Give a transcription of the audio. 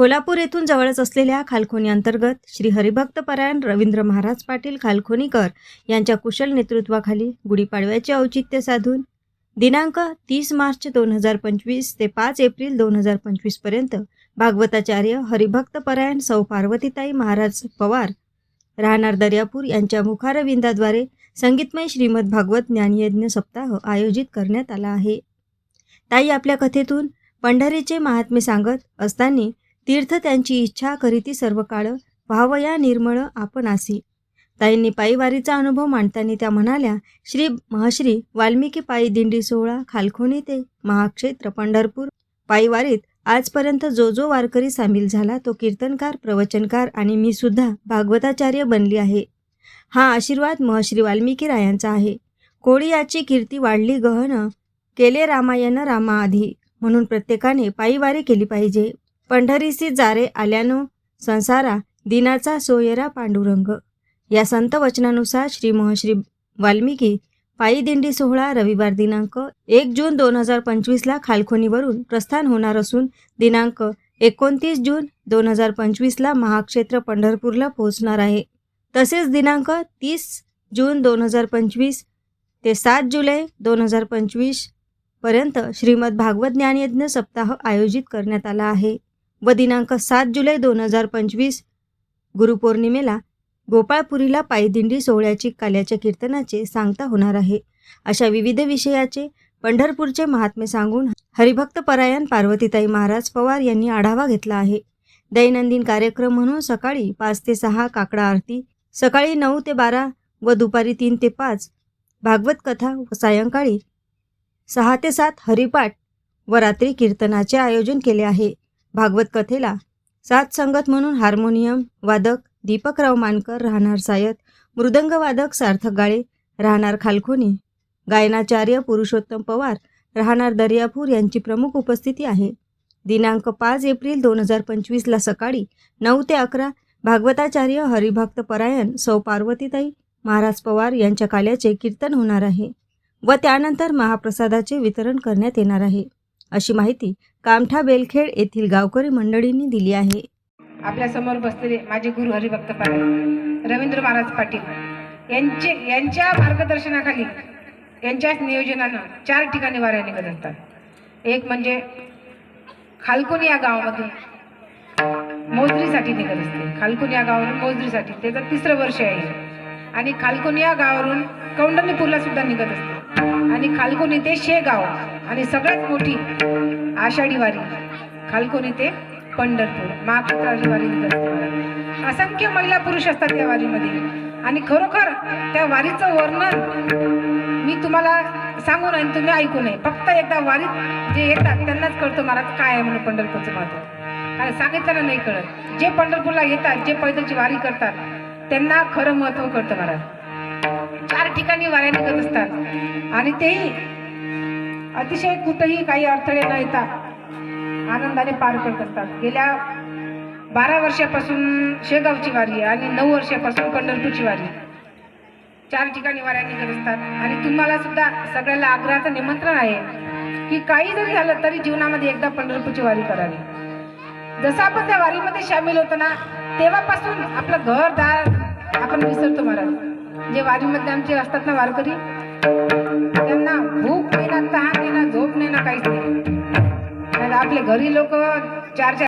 खोलापूर येथून जवळच असलेल्या खालखोनी अंतर्गत श्री हरिभक्त परायण रवींद्र महाराज पाटील खालखोनीकर यांच्या कुशल नेतृत्वाखाली गुढीपाडव्याचे औचित्य साधून दिनांक तीस मार्च दोन हजार पंचवीस ते पाच एप्रिल दोन हजार पंचवीसपर्यंत भागवताचार्य हरिभक्त परायण सौ पार्वतीताई महाराज पवार राहणार दर्यापूर यांच्या मुखारविंदाद्वारे संगीतमय श्रीमद भागवत ज्ञानयज्ञ सप्ताह आयोजित करण्यात आला आहे. ताई आपल्या कथेतून पंढरीचे महात्मे सांगत असताना तीर्थ त्यांची इच्छा करीती सर्व काळ व्हावया निर्मळ आपण आसी. ताईंनी पायीवारीचा अनुभव मांडताना त्या म्हणाल्या श्री महश्री वाल्मिकी पायी दिंडी सोहळा खालखोनी ते महाक्षेत्र पंढरपूर. पायीवारीत आजपर्यंत जो जो वारकरी सामील झाला तो कीर्तनकार प्रवचनकार आणि मी सुद्धा भागवताचार्य बनली आहे. हा आशीर्वाद महश्री वाल्मिकी रायांचा आहे. कोळी याची कीर्ती वाढली गहन केले रामायण रामाआधी. म्हणून प्रत्येकाने पायीवारी केली पाहिजे. पंढरीसी जारे आल्यानो संसारा दिनाचा सोयरा पांडुरंग. या संत वचनानुसार श्री महश्री वाल्मिकी पायी दिंडी सोहळा रविवार दिनांक एक जून दोन हजार पंचवीसला खालखोनीवरून प्रस्थान होणार असून दिनांक एकोणतीस जून दोन हजार पंचवीसला महाक्षेत्र पंढरपूरला पोहोचणार आहे. तसेच दिनांक तीस जून दोन हजार पंचवीस ते सात जुलै दोन हजार पंचवीसपर्यंत श्रीमद भागवत ज्ञानयज्ञ सप्ताह आयोजित करण्यात आला आहे. व दिनांक सात जुलै दोन हजार पंचवीस गुरुपौर्णिमेला गोपाळपुरीला पायदिंडी सोहळ्याची काल्याच्या कीर्तनाचे सांगता होणार आहे. अशा विविध विषयाचे पंढरपूरचे महात्मे सांगून हरिभक्त परायण पार्वतीताई महाराज पवार यांनी आढावा घेतला आहे. दैनंदिन कार्यक्रम म्हणून सकाळी पाच ते सहा काकडा आरती सकाळी नऊ ते बारा व दुपारी तीन ते पाच भागवत कथा व सायंकाळी सहा ते सात हरिपाठ व रात्री कीर्तनाचे आयोजन केले आहे. भागवत कथेला सात संगत म्हणून हार्मोनियम वादक दीपकराव मानकर राहणार सायत मृदंग वादक सार्थक गाळे राहणार खालखोनी गायनाचार्य पुरुषोत्तम पवार राहणार दर्यापूर यांची प्रमुख उपस्थिती आहे. दिनांक पाच एप्रिल दोन हजार पंचवीसला सकाळी नऊ ते अकरा भागवताचार्य हरिभक्त परायण सौ पार्वतीताई महाराज पवार यांच्या काल्याचे कीर्तन होणार आहे व त्यानंतर महाप्रसादाचे वितरण करण्यात येणार आहे. अशी माहिती कामठा बेलखेड येथील गावकरी मंडळींनी दिली आहे. आपल्यासमोर बसलेले माझे गुरु हरिभक्त पाटील रवींद्र महाराज पाटील यांचे यांच्या मार्गदर्शनाखाली यांच्याच नियोजनानं चार ठिकाणी वाऱ्या निघत असतात एक म्हणजे खालकुन या गावामधून मोजरीसाठी निघत असते. खालकुन या गावावरून मोजरीसाठी. त्याचं तिसरं वर्ष आहे. आणि खालकुन या गावावरून कौंडणीपूरला सुद्धा निघत असते. आणि खालकोनी ते शेगाव आणि सगळ्यात मोठी आषाढी वारी खालकोनी ते पंढरपूर महाक्षेत्राची वारी असंख्य महिला पुरुष असतात त्या वारीमध्ये. आणि खरोखर त्या वारीचं वर्णन मी तुम्हाला सांगू नये तुम्ही ऐकू नये फक्त एकदा वारीत जे येतात त्यांनाच कळतो महाराज काय आहे म्हणून पंढरपूरचं महत्त्व कारण सांगितलं नाही कळत. जे पंढरपूरला येतात जे पैदलची वारी करतात त्यांना खरं महत्त्व कळतं महाराज. चार ठिकाणी वाऱ्या निघत असतात. आणि तेही अतिशय कुठंही काही अडथळे न येता आनंदाने पार करत असतात. गेल्या बारा वर्षापासून शेगावची वारी आणि नऊ वर्षापासून पंढरपूरची वारी चार ठिकाणी वाऱ्या निघत असतात. आणि तुम्हाला सुद्धा सगळ्याला आग्रहाचं निमंत्रण आहे की काही जरी झालं तरी जीवनामध्ये एकदा पंढरपूरची वारी करावी. जसं आपण त्या वारीमध्ये सामील होतो ना तेव्हापासून आपलं घर दार आपण विसरतो महाराज. जे वारीमध्ये आमचे असतात ना वारकरी काहीच नाही आपले घरी लोक चार चार